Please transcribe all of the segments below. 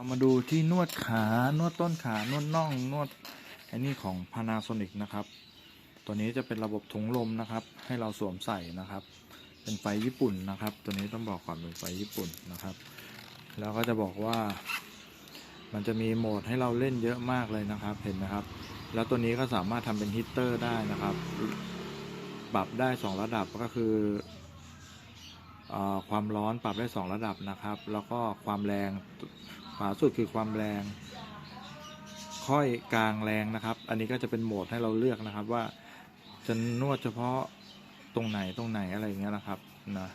เรามาดูที่นวดขานวดต้นขานวดน่องนวดไอ้นี่ของ Panasonic นะครับ ตัวนี้จะเป็นระบบถุงลมนะครับ ให้เราสวมใส่นะครับ เป็นไฟญี่ปุ่นนะครับ ตัวนี้ต้องบอกก่อนเป็นไฟญี่ปุ่นนะครับ แล้วก็จะบอกว่า มันจะมีโหมดให้เราเล่นเยอะมากเลยนะครับ เห็นไหมครับ แล้วตัวนี้ก็สามารถทำเป็นฮีเตอร์ได้นะครับ ปรับได้ 2 ระดับก็คือเออความร้อนปรับได้ 2 ระดับนะครับ แล้วก็ความแรง ขวาสุดคือความแรง ค่อยกลางแรงนะครับ อันนี้ก็จะเป็นโหมดให้เราเลือกนะครับว่าจะนวดเฉพาะตรงไหนตรงไหนอะไรอย่างเงี้ยนะครับนะ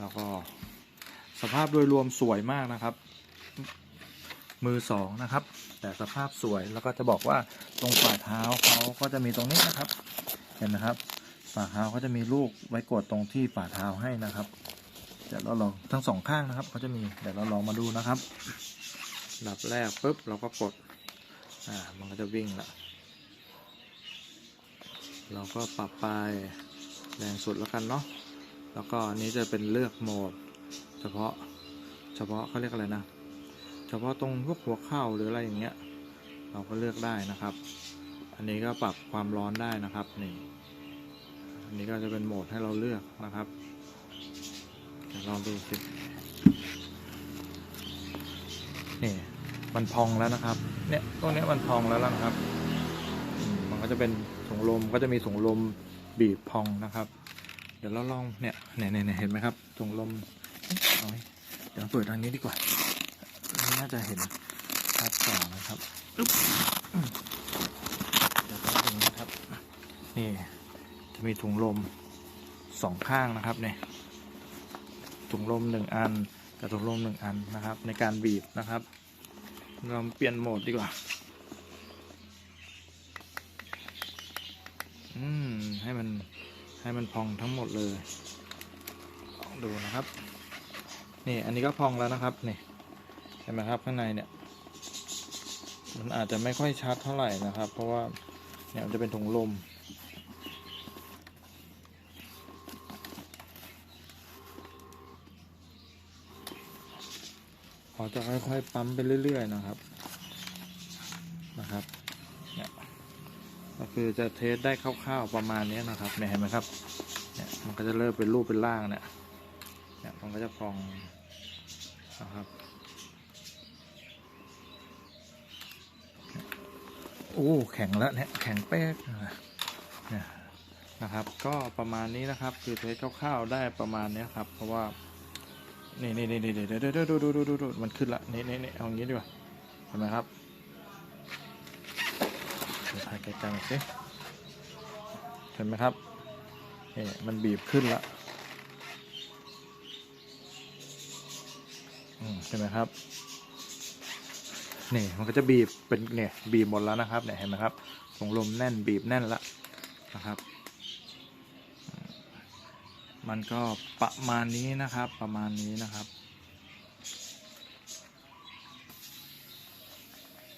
แล้วก็สภาพโดยรวมสวยมากนะครับ มือสองนะครับ แต่สภาพสวยแล้วก็จะบอกว่าตรงฝ่าเท้าเขาก็จะมีตรงนี้นะครับ เห็นนะครับฝ่าเท้าเขาจะมีลูกไว้กดตรงที่ฝ่าเท้าให้นะครับ ดี๋ยวเราลองทั้งสองข้างนะครับเขาจะมีเดี๋ยวเราลองมาดูนะครับหลับแรกปุ๊บเราก็กดอ่ามันก็จะวิ่งละเราก็ปรับไปแรงสุดแล้วกันเนาะแล้วก็อันนี้จะเป็นเลือกโหมด เฉพาะเฉพาะเขาเรียกอะไรนะ เฉพาะตรงพวกหัวเข่าหรืออะไรอย่างเงี้ย เราก็เลือกได้นะครับ อันนี้ก็ปรับความร้อนได้นะครับนี่อันนี้ก็จะเป็นโหมดให้เราเลือกนะครับ ลองดูสินี่มันพองแล้วนะครับ เนี่ยตรงนี้มันพองแล้วล่ะนะครับ มันก็จะเป็นถุงลมก็จะมีถุงลมบีบพองนะครับ เดี๋ยวเราลองเนี่ยเนี่ยเนี่ยเห็นไหมครับถุงลมเอาเดี๋ยวเปิดทางนี้ดีกว่าน่าจะเห็นชัดกว่านะครับอึ๊บอืมเดี๋ยวต้องนะครับ นี่จะมีถุงลมสองข้างนะครับเนี่ย ถุงลมหนึ่งอัน กับถุงลมหนึ่งอันนะครับ ในการบีบนะครับเราเปลี่ยนโหมดดีกว่า อืม ให้มันให้มันพองทั้งหมดเลยลองดูนะครับ นี่อันนี้ก็พองแล้วนะครับนี่เห็นไหมครับข้างในเนี่ย มันอาจจะไม่ค่อยชัดเท่าไหร่นะครับ เพราะว่าเนี่ยมันจะเป็นถุงลม ขอจะค่อยๆปั๊มไปเรื่อย ๆ นะครับนะครับเนี่ยก็คือจะเทสได้คร่าวๆประมาณนี้นะครับเนี่ยเห็นไหมครับเนี่ยมันก็จะเริ่มเป็นรูปเป็นร่างเนี่ยเนี่ยมันก็จะพองนะครับโอ้แข็งแล้วเนี่ยแข็งเป๊กเนี่ยนะครับ ก็ประมาณนี้นะครับ คือเทสคร่าวๆได้ประมาณนี้ครับ เพราะว่า นี่นี่นี่เดี๋ยวเดี๋ยวเดี๋ยวดูดูดูดูดูมันขึ้นละนี่นี่นี่เอางี้ดีกว่าเห็นไหมครับถ่ายไกลๆหน่อยสิเห็นไหมครับนี่มันบีบขึ้นละอืมเห็นไหมครับนี่มันก็จะบีบเป็นเนี่ยบีบหมดแล้วนะครับเนี่ยเห็นไหมครับถุงลมแน่นบีบแน่นละนะครับ มันก็ประมาณนี้นะครับ ประมาณนี้นะครับ